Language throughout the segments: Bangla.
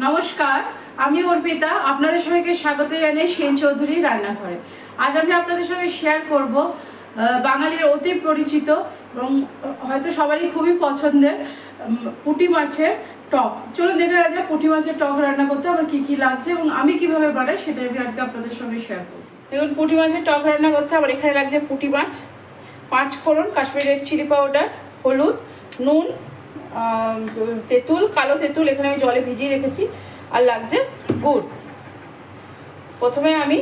নমস্কার, আমি অর্পিতা, আপনাদের সবাইকে স্বাগত জানাই সেন চৌধুরী রান্নাঘরে। আজ আমি আপনাদের সঙ্গে শেয়ার করব বাঙালির অতি পরিচিত এবং হয়তো সবারই খুবই পছন্দের পুঁটি মাছের টক। চলুন দেখে যাক পুঁটি মাছের টক রান্না করতে আমার কী কী লাগছে এবং আমি কীভাবে বানাই সেটা আমি আজকে আপনাদের সঙ্গে শেয়ার করব। দেখুন, পুঁটি মাছের টক রান্না করতে আমার এখানে লাগছে পুঁটি মাছ, পাঁচ ফোড়ন কাশ্মীরি রেড চিলি পাউডার হলুদ, নুন তেঁতুল, কালো তেঁতুল এখানে আমি জলে ভিজিয়ে রেখেছি, আর লাগছে গুড়। প্রথমে আমি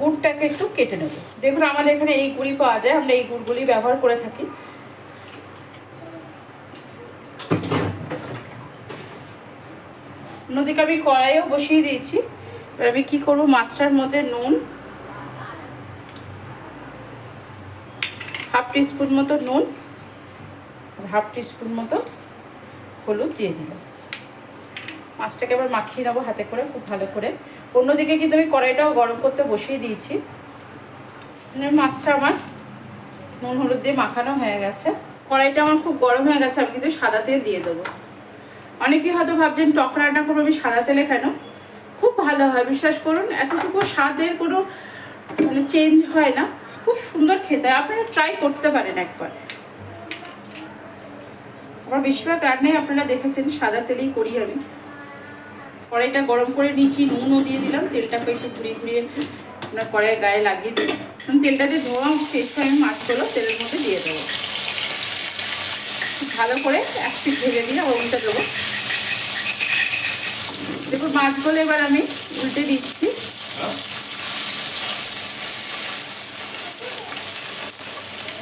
গুড়টাকে একটু কেটে নেব। দেখুন, আমাদের এখানে এই গুড়ি পাওয়া যায়, আমরা এই গুড়গুলি ব্যবহার করে থাকি। অন্যদিকে আমি কড়াইও বসিয়ে দিয়েছি। এবার আমি কি করব? মাছটার মধ্যে নুন, হাফ টিস্পুন মতো নুন হাফ টিস্পুন মতো হলুদ দিয়ে দিলাম। মাছটাকে আবার মাখিয়ে নেব হাতে করে, খুব ভালো করে। অন্যদিকে কিন্তু আমি কড়াইটাও গরম করতে বসিয়ে দিয়েছি। এখানে মাছটা আমার নুন, হলুদ দিয়ে মাখানো হয়ে গেছে। কড়াইটা আমার খুব গরম হয়ে গেছে, আমি কিন্তু সাদা তেল দিয়ে দেবো। অনেকেই হয়তো ভাবছেন, টক রান্না করব আমি সাদা তেলে কেন? খুব ভালো হয়, বিশ্বাস করুন, এতটুকু স্বাদের কোনো মানে চেঞ্জ হয় না। খুব সুন্দর খেতে হয়, আপনারা ট্রাই করতে পারেন একবার। আমার বেশিরভাগ রান্নাই আপনারা দেখেছেন, সাদা তেলেই করি আমি। কড়াইটা গরম করে নিয়েছি, নুনও দিয়ে দিলাম, তেলটাকে একটু ঘুরিয়ে ঘুরিয়ে আপনার কড়াইয়ের গায়ে লাগিয়ে দিই তেলটা দিয়ে ধোয়া শেষ আমি মাছগুলো তেলের মধ্যে দিয়ে দেবো। ভালো করে এক পিস ভেজে দিয়ে উল্টে দেবো। দেখুন মাছগুলো এবার আমি উল্টে দিচ্ছি।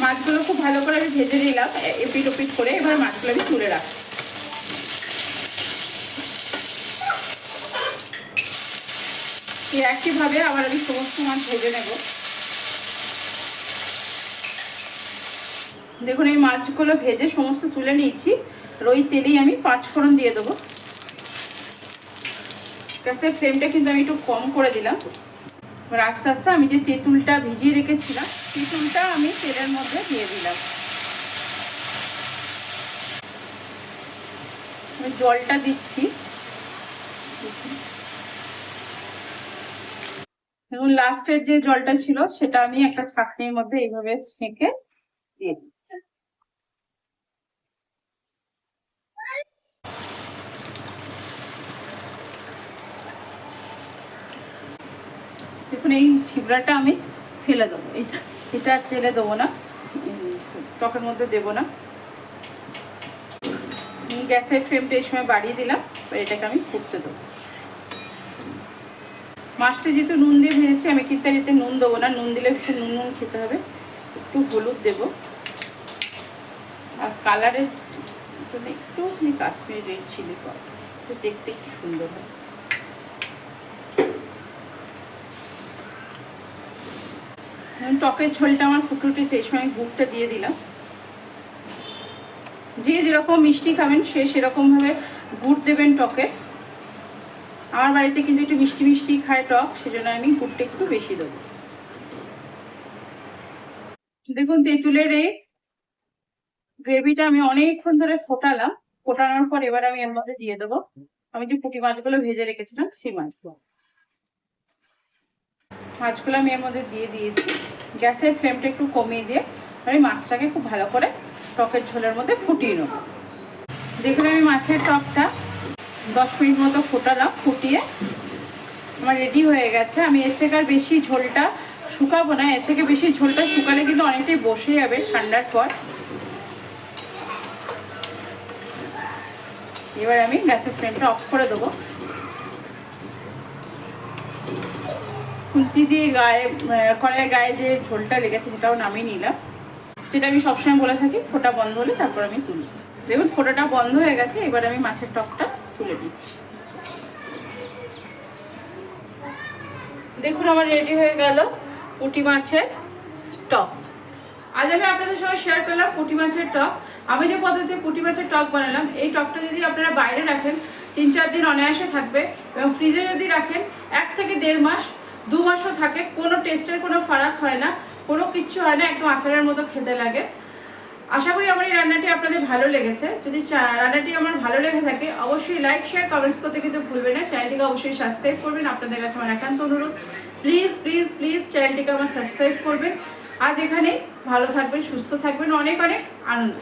মাছগুলো খুব ভালো করে আমি ভেজে নিলাম এপিট ওপিট করে এবার মাছগুলো আমি তুলে রাখছি। একইভাবে আবার আমি সমস্ত মাছ ভেজে নেব। দেখুন, এই মাছগুলো ভেজে সমস্ত তুলে নিয়েছি। আর ওই তেলেই আমি পাঁচ ফোড়ন দিয়ে দেবো। গ্যাসের ফ্লেমটা কিন্তু আমি একটু কম করে দিলাম। আস্তে আস্তে আমি যে তেঁতুলটা ভিজিয়ে রেখেছিলাম তেঁতুলটা আমি তেলের মধ্যে দিয়ে দিলাম। জলটা দিচ্ছি। এবং লাস্টের যে জলটা ছিল, সেটা আমি একটা ছাঁকনির মধ্যে এইভাবে ছেঁকে দিয়ে দেখুন, এই ছিবড়াটা আমি ফেলে দেবো। এটা এটা তেলে দেবো না। টকের মধ্যে দেবো না। গ্যাসের ফ্লেমটা এই সময় বাড়িয়ে দিলাম এটাকে আমি ফুটতে দেবো। মাছটা যেহেতু নুন দিয়ে ভেজেছি, আমি কিন্তু আর এতে নুন দেবো না। নুন দিলে ভীষণ নুন নুন খেতে হবে। একটু হলুদ দেবো। আর কালারের জন্য একটু কাশ্মীর রেড চিলি পাউডার। দেখতে একটু সুন্দর হয়। টকের ঝোলটা আমার ফুটে উঠেছে, এই সময় গুড়টা দিয়ে দিলাম। যে যেরকম মিষ্টি খাবেন, সে সেরকমভাবে গুড় দেবেন টকে। আমার বাড়িতে কিন্তু একটু মিষ্টি মিষ্টি খায় টক, সেজন্য আমি গুড়টা একটু বেশি দেবো। দেখুন, তেঁতুলের এই গ্রেভিটা আমি অনেকক্ষণ ধরে ফোটালাম। ফোটানোর পর এবার আমি এর মধ্যে দিয়ে দেবো। আমি যে পুঁটি মাছগুলো ভেজে রেখেছিলাম, সেই মাছগুলো। মাছগুলো আমি এর মধ্যে দিয়ে দিয়েছি। গ্যাসের ফ্লেমটা একটু কমিয়ে দিয়ে আমি মাছটাকে খুব ভালো করে টকের ঝোলের মধ্যে ফুটিয়ে নেব। দেখুন আমি মাছের টকটা দশ মিনিট মতো ফোটালাম, ফুটিয়ে আমার রেডি হয়ে গেছে। আমি এর থেকে আর বেশি ঝোলটা শুকাবো না, এর থেকে বেশি ঝোলটা শুকালে কিন্তু অনেকটাই বসে যাবে ঠান্ডার পর। এবার আমি গ্যাসের ফ্লেমটা অফ করে দেবো। খুন্তি দিয়ে গায়ে কড়াইয়ের গায়ে যে ঝোলটা লেগেছে সেটাও নামিয়ে নিলাম। সেটা আমি সবসময় বলে থাকি, ফোটা বন্ধ হলে তারপর আমি তুলি। দেখুন, ফোটাটা বন্ধ হয়ে গেছে, এবার আমি মাছের টকটা তুলে দিচ্ছি দেখুন, আমার রেডি হয়ে গেল পুঁটি মাছের টক। আজ আমি আপনাদের সঙ্গে শেয়ার করলাম পুঁটি মাছের টক। আমি যে পদ্ধতিতে পুঁটি মাছের টক বানালাম, এই টকটা যদি আপনারা বাইরে রাখেন, তিন চার দিন অনায়াসে থাকবে এবং ফ্রিজে যদি রাখেন, এক থেকে দেড় মাস দু মাসও থাকে, কোনো টেস্টের কোনো ফারাক হয় না, কোনো কিচ্ছু হয় না, একদম আচারের মতো খেতে লাগে। আশা করি আমার এই রান্নাটি আপনাদের ভালো লেগেছে। যদি রান্নাটি আমার ভালো লেগে থাকে, অবশ্যই লাইক শেয়ার কমেন্টস করতে কিন্তু ভুলবেন না। চ্যানেলটিকে অবশ্যই সাবস্ক্রাইব করবেন। আপনাদের কাছে আমার একান্ত অনুরোধ। প্লিজ প্লিজ প্লিজ চ্যানেলটিকে আমার সাবস্ক্রাইব করবেন। আজ এখানে ভালো থাকবেন, সুস্থ থাকবেন। অনেক অনেক আনন্দ।